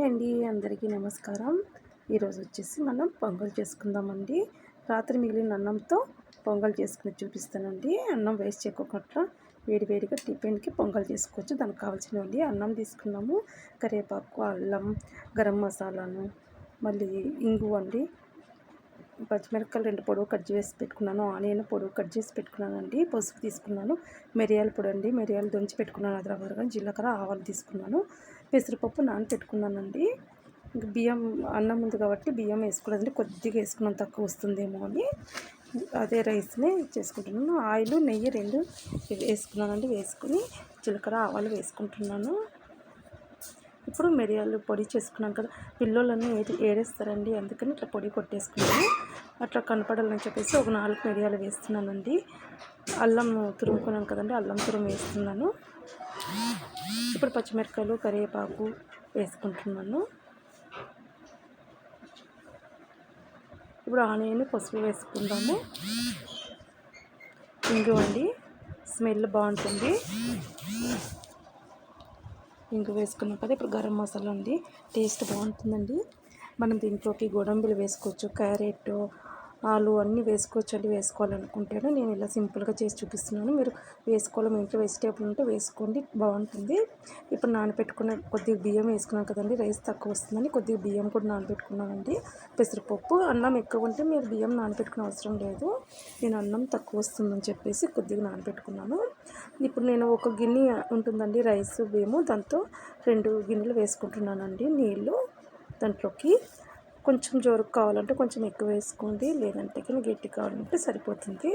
Hi అండి అందరికీ నమస్కారం. ఈరోజు వచ్చేసి మనం పొంగల్ చేసుకుందామండి. రాత్రి మిగిలిన అన్నంతో పొంగల్ చేసుకుని చూపిస్తానండి. అన్నం వేస్ట్ చేయకుండా వేడి వేడిగా టిఫిన్కి పొంగల్ చేసుకోవచ్చు. దానికి కావాల్సినవి అన్నం తీసుకున్నాము. కరివేపాకు అల్లం గరం మసాలాను మళ్ళీ ఇంగు అండి. పచ్చిమిరపకాయలు రెండు పొడవు కట్ చేసి పెట్టుకున్నాను. ఆనియన్ పొడవు కట్ చేసి పెట్టుకున్నానండి. పసుపు తీసుకున్నాను. మిరియాల పొడి అండి. మిరియాలు దొంచి పెట్టుకున్నాను. అదరవరగా జీలకర్ర ఆవాలు తీసుకున్నాను. పెసరపప్పు నానపెట్టుకున్నానండి. ఇంక బియ్యం అన్నం ఉంది కాబట్టి బియ్యం వేసుకోలేదండి. కొద్దిగా వేసుకున్నాం తక్కువ వస్తుందేమో అని. అదే రైస్ని చేసుకుంటున్నాను. ఆయిల్ నెయ్యి రెండు వేసుకున్నానండి. వేసుకుని జీలకర్ర ఆవాలు వేసుకుంటున్నాను. ఇప్పుడు మిరియాలు పొడి చేసుకున్నాం కదా. పిల్లోళ్ళని ఏది ఏడేస్తారండి. అందుకని ఇట్లా పొడి కొట్టేసుకున్నాను. అట్లా కనపడాలని చెప్పేసి ఒక నాలుగు మిరియాలు వేస్తున్నానండి. అల్లం తురుముకున్నాను కదండి. అల్లం తురుము వేస్తున్నాను. ఇప్పుడు పచ్చిమిరపకాయలు కరివేపాకు వేసుకుంటున్నాను. ఇప్పుడు ఆనియన్ పసుపు వేసుకుందాము. ఇంగు అండి స్మెల్ బాగుంటుంది. ఇంగు వేసుకున్నాం కదా ఇప్పుడు గరం మసాలా ఉంది. టేస్ట్ బాగుంటుందండి. మనం దీంట్లోకి గోడంబిలు వేసుకోవచ్చు క్యారెట్ ఆలు అన్నీ వేసుకోవచ్చండి వేసుకోవాలనుకుంటేనే. నేను ఇలా సింపుల్గా చేసి చూపిస్తున్నాను. మీరు వేసుకోవాలి మీ ఇంట్లో వెజిటేబుల్ ఉంటే వేసుకోండి బాగుంటుంది. ఇప్పుడు నానబెట్టుకున్న కొద్దిగా బియ్యం వేసుకున్నాను కదండి రైస్ తక్కువ వస్తుందని కొద్దిగా బియ్యం కూడా నానబెట్టుకున్నామండి. పెసరపప్పు అన్నం ఎక్కువ ఉంటే మీరు బియ్యం నానబెట్టుకునే అవసరం లేదు. నేను అన్నం తక్కువ వస్తుందని చెప్పేసి కొద్దిగా నానబెట్టుకున్నాను. ఇప్పుడు నేను ఒక గిన్నె ఉంటుందండి రైస్ బియ్యము. దాంతో రెండు గిన్నెలు వేసుకుంటున్నానండి నీళ్ళు. దాంట్లోకి కొంచెం జోరుకు కావాలంటే కొంచెం ఎక్కువ వేసుకోండి. లేదంటే కానీ గట్టి కావాలంటే సరిపోతుంది.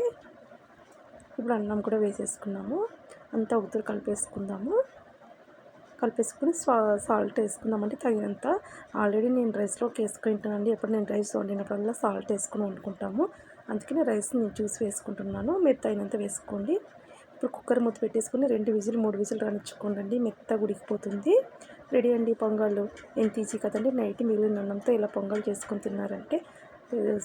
ఇప్పుడు అన్నం కూడా వేసేసుకున్నాము. అంతా ఉదురు కలిపేసుకుందాము. కలిపేసుకుని సా సాల్ట్ వేసుకుందామంటే తగినంత. ఆల్రెడీ నేను రైస్లోకి వేసుకుంటానండి. ఎప్పుడు నేను రైస్ వండినప్పుడల్లా సాల్ట్ వేసుకుని వండుకుంటాము. అందుకని రైస్ నేను చూసి వేసుకుంటున్నాను. మీరు తగినంత వేసుకోండి. ఇప్పుడు కుక్కర్ మూత పెట్టేసుకుని రెండు విజిల్ మూడు విజిల్ రానిచ్చుకోండి మెత్త ఉడికిపోతుంది. రెడీ అండి పొంగళ్ళు. ఎంత ఈజీ కదండి నైట్ మిగిలిన అన్నంతో ఇలా పొంగల్ చేసుకొని తిన్నారంటే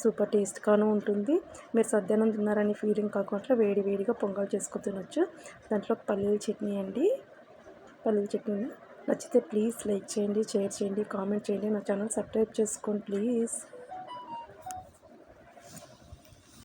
సూపర్ టేస్ట్గాను ఉంటుంది. మీరు సద్యానం తిన్నారని ఫీలింగ్ కాకుండా వేడి వేడిగా పొంగల్ చేసుకొని తినొచ్చు. దాంట్లో పల్లీల చట్నీ అండి. పల్లీల చట్నీ నచ్చితే ప్లీజ్ లైక్ చేయండి షేర్ చేయండి కామెంట్ చేయండి. నా ఛానల్ సబ్స్క్రైబ్ చేసుకోండి ప్లీజ్.